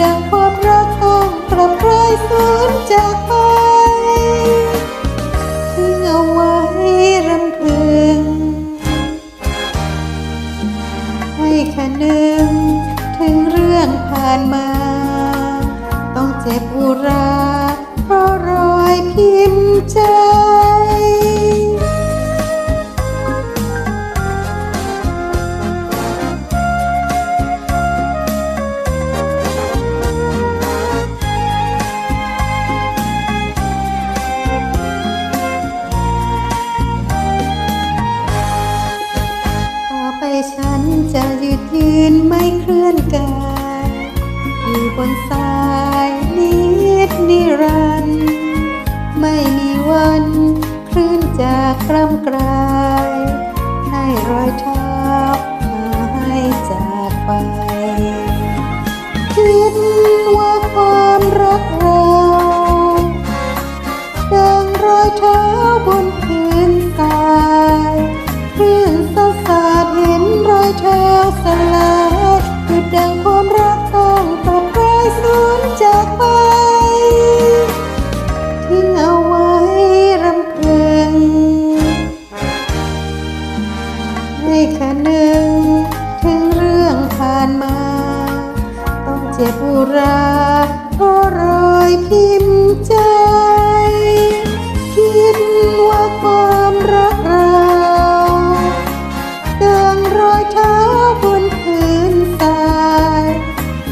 ดังความรักต้องกลับกลายสูญจากไปทิ้งเอาไว้รำพึง ให้แค่นึงถึงเรื่องผ่านมา ต้องเจ็บอุราเพราะรอยพิมพ์ใจ จะยืดยืนไม่เคลื่อนกายอยู่บนสายนิดนิรันด์ไม่มีวันคลื่นจากกล้ำกลายให้รอยเท้าหายจากไป คิดว่าความรักเราดังรอยเท้าบนพื้นทราย เจ็บอุราก็รอยพิมพ์ใจ คิดว่าความรักเราดังรอยเท้าบนพื้นทราย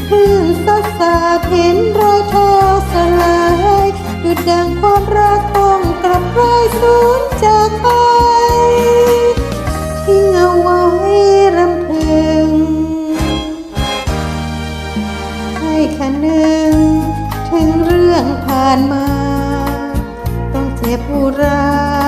พื้นสาสาเห็นรอยเท้าสลายดุดดังความรักต้องกลับรายสู คะนึ่งถึงเรื่องผ่านมา ต้องเจ็บอุรา